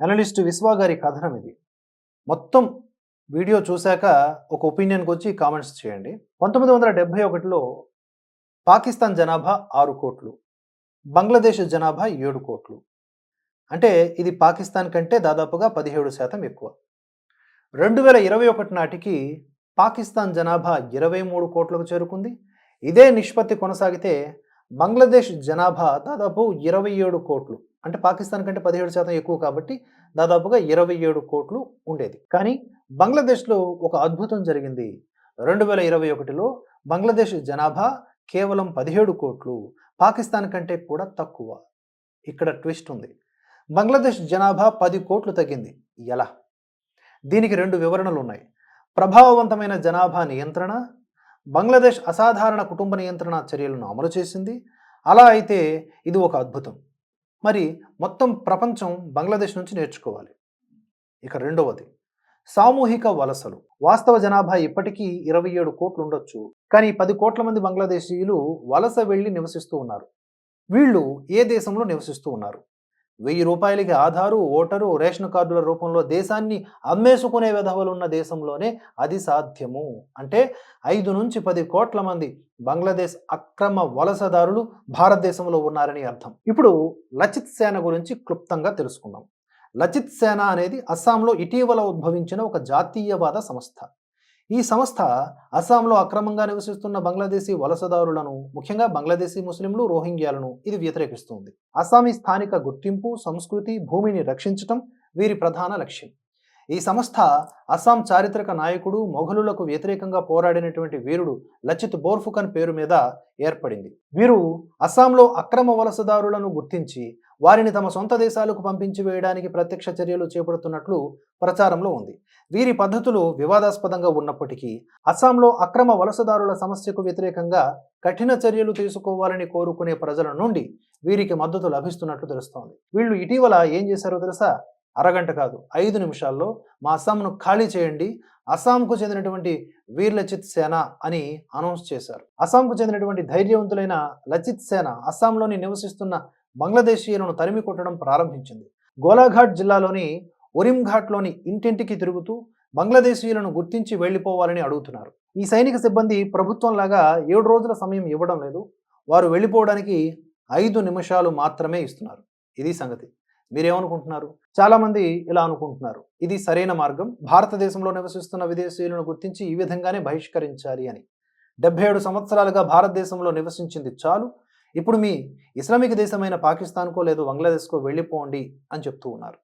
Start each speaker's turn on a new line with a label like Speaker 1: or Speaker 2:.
Speaker 1: Analyst విశ్వా గారి కథనం ఇది. మొత్తం వీడియో చూశాక ఒక ఒపీనియన్కి వచ్చి కామెంట్స్ చేయండి. పంతొమ్మిది వందల డెబ్భై ఒకటిలో పాకిస్తాన్ జనాభా ఆరు కోట్లు బంగ్లాదేశ్ జనాభా ఏడు కోట్లు. అంటే ఇది పాకిస్తాన్ కంటే దాదాపుగా పదిహేడు శాతం ఎక్కువ. రెండు వేల ఇరవై ఒకటి నాటికి పాకిస్తాన్ జనాభా ఇరవై మూడు కోట్లకు చేరుకుంది. ఇదే నిష్పత్తి కొనసాగితే బంగ్లాదేశ్ జనాభా దాదాపు ఇరవై ఏడు కోట్లు. అంటే పాకిస్తాన్ కంటే పదిహేడు శాతం ఎక్కువ కాబట్టి దాదాపుగా ఇరవై ఏడు కోట్లు ఉండేది. కానీ బంగ్లాదేశ్లో ఒక అద్భుతం జరిగింది. రెండు వేల ఇరవై ఒకటిలో బంగ్లాదేశ్ జనాభా కేవలం పదిహేడు కోట్లు పాకిస్తాన్ కంటే కూడా తక్కువ. ఇక్కడ ట్విస్ట్ ఉంది. బంగ్లాదేశ్ జనాభా పది కోట్లు తగ్గింది. ఎలా? దీనికి రెండు వివరణలు ఉన్నాయి ప్రభావవంతమైన జనాభా నియంత్రణ బంగ్లాదేశ్ అసాధారణ కుటుంబ నియంత్రణ చర్యలను అమలు చేసింది. అలా అయితే ఇది ఒక అద్భుతం. మరి మొత్తం ప్రపంచం బంగ్లాదేశ్ నుంచి నేర్చుకోవాలి. ఇక రెండవది సామూహిక వలసలు. వాస్తవ జనాభా ఇప్పటికీ ఇరవై ఏడు కోట్లు ఉండొచ్చు. కానీ పది కోట్ల మంది బంగ్లాదేశీయులు వలస వెళ్ళి నివసిస్తూ ఉన్నారు. వీళ్ళు ఏ దేశంలో నివసిస్తూ ఉన్నారు? వెయ్యి రూపాయలకి ఆధారు ఓటరు రేషన్ కార్డుల రూపంలో దేశాన్ని అమ్మేసుకునే విధవలు ఉన్న దేశంలోనే అది సాధ్యము. అంటే ఐదు నుంచి పది కోట్ల మంది బంగ్లాదేశ్ అక్రమ వలసదారులు భారతదేశంలో ఉన్నారని అర్థం. ఇప్పుడు లచిత్ సేన గురించి క్లుప్తంగా తెలుసుకుందాం. లచిత్ సేన అనేది అస్సాంలో ఇటీవల ఉద్భవించిన ఒక జాతీయవాద సంస్థ. ఈ సంస్థ అస్సాంలో అక్రమంగా నివసిస్తున్న బంగ్లాదేశీ వలసదారులను ముఖ్యంగా బంగ్లాదేశీ ముస్లింలు రోహింగ్యాలను ఇది వ్యతిరేకిస్తుంది. అస్సామీ స్థానిక గుర్తింపు సంస్కృతి భూమిని రక్షించటం వీరి ప్రధాన లక్ష్యం. ఈ సంస్థ అస్సాం చారిత్రక నాయకుడు మొఘలులకు వ్యతిరేకంగా పోరాడినటువంటి వీరుడు లచిత్ బోర్ఫుకన్ పేరు మీద ఏర్పడింది. వీరు అస్సాంలో అక్రమ వలసదారులను గుర్తించి వారిని తమ సొంత దేశాలకు పంపించి వేయడానికి ప్రత్యక్ష చర్యలు చేపడుతున్నట్లు ప్రచారంలో ఉంది. వీరి పద్ధతులు వివాదాస్పదంగా ఉన్నప్పటికీ అస్సాంలో అక్రమ వలసదారుల సమస్యకు వ్యతిరేకంగా కఠిన చర్యలు తీసుకోవాలని కోరుకునే ప్రజల నుండి వీరికి మద్దతు లభిస్తున్నట్లు తెలుస్తోంది. వీళ్ళు ఇటీవల ఏం చేశారో తెలుసా? అరగంట కాదు ఐదు నిమిషాల్లో మా అస్సాంను ఖాళీ చేయండి. అస్సాంకు చెందినటువంటి వీర్ లచిత్ సేన అని అనౌన్స్ చేశారు. అస్సాంకు చెందినటువంటి ధైర్యవంతులైన లచిత్ సేన అస్సాంలోని నివసిస్తున్న బంగ్లాదేశీయులను తరిమి కొట్టడం ప్రారంభించింది. గోలాఘాట్ జిల్లాలోని ఒరింఘాట్లోని ఇంటింటికి తిరుగుతూ బంగ్లాదేశీయులను గుర్తించి వెళ్ళిపోవాలని అడుగుతున్నారు. ఈ సైనిక సిబ్బంది ప్రభుత్వంలాగా ఏడు రోజుల సమయం ఇవ్వడం లేదు. వారు వెళ్ళిపోవడానికి ఐదు నిమిషాలు మాత్రమే ఇస్తున్నారు. ఇది సంగతి. మీరేమనుకుంటున్నారు? చాలామంది ఇలా అనుకుంటున్నారు. ఇది సరైన మార్గం. భారతదేశంలో నివసిస్తున్న విదేశీయులను గుర్తించి ఈ విధంగానే బహిష్కరించాలి అని. డెబ్బై ఏడు సంవత్సరాలుగా భారతదేశంలో నివసించింది చాలు. ఇప్పుడు మీ ఇస్లామిక్ దేశమైన పాకిస్తాన్కో లేదు బంగ్లాదేశ్కో వెళ్ళిపోండి అని చెప్తూ ఉన్నారు.